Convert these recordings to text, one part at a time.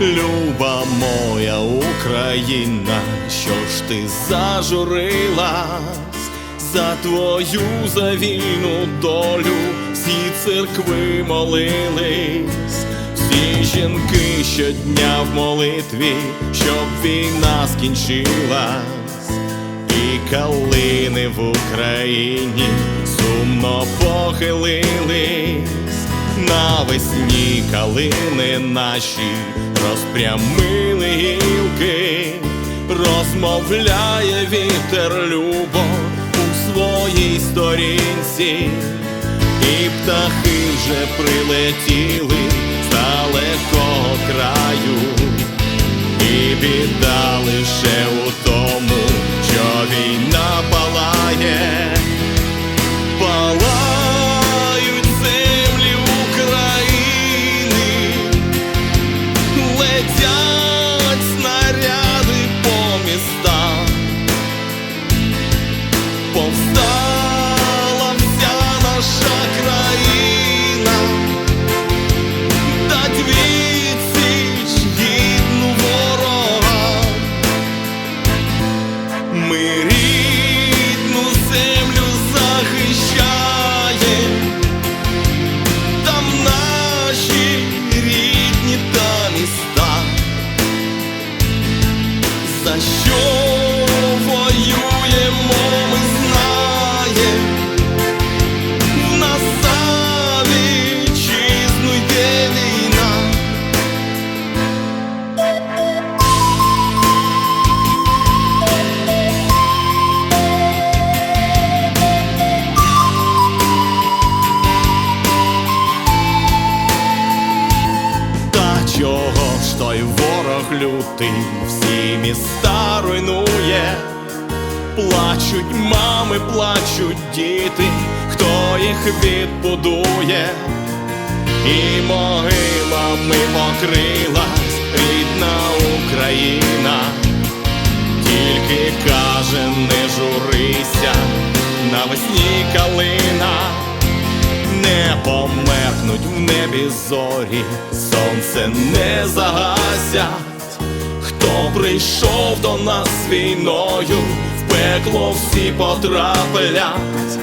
Люба моя Україна, що ж ти зажурилась? За твою завійну долю, всі церкви молились, всі жінки щодня в молитві, щоб війна скінчилась, і калини в Україні сумно похилились навесні калини наші розпрямили гілки, розмовляє вітер любо у своїй сторінці, і птахи вже прилетіли з далекого краю, і біда Повстала вся наша країна, дать відсіч гідну ворога. Ми рідну землю захищаємо, там наші рідні та міста. За що лютий всі міста руйнує, плачуть мами, плачуть діти, хто їх відбудує, і могилами покрилась рідна Україна, тільки каже, не журися, навесні калина. Не померкнуть в небі зорі, сонце не загасять. Хто прийшов до нас війною, в пекло всі потраплять.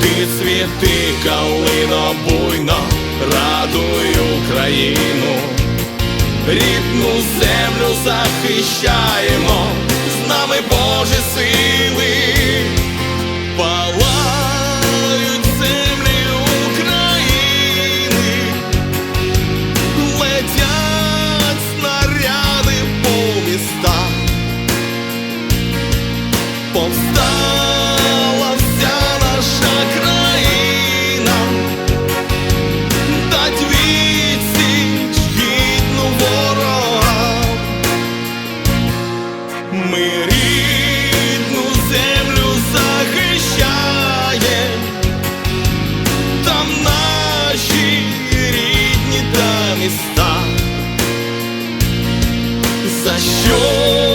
Ти цвіти, калино буйно, радуй Україну, рідну землю захищаємо, з нами Божі сили. Палають повстала вся наша країна, дать відсіч гідну ворога. Ми рідну землю захищає, там наші рідні та міста. За що?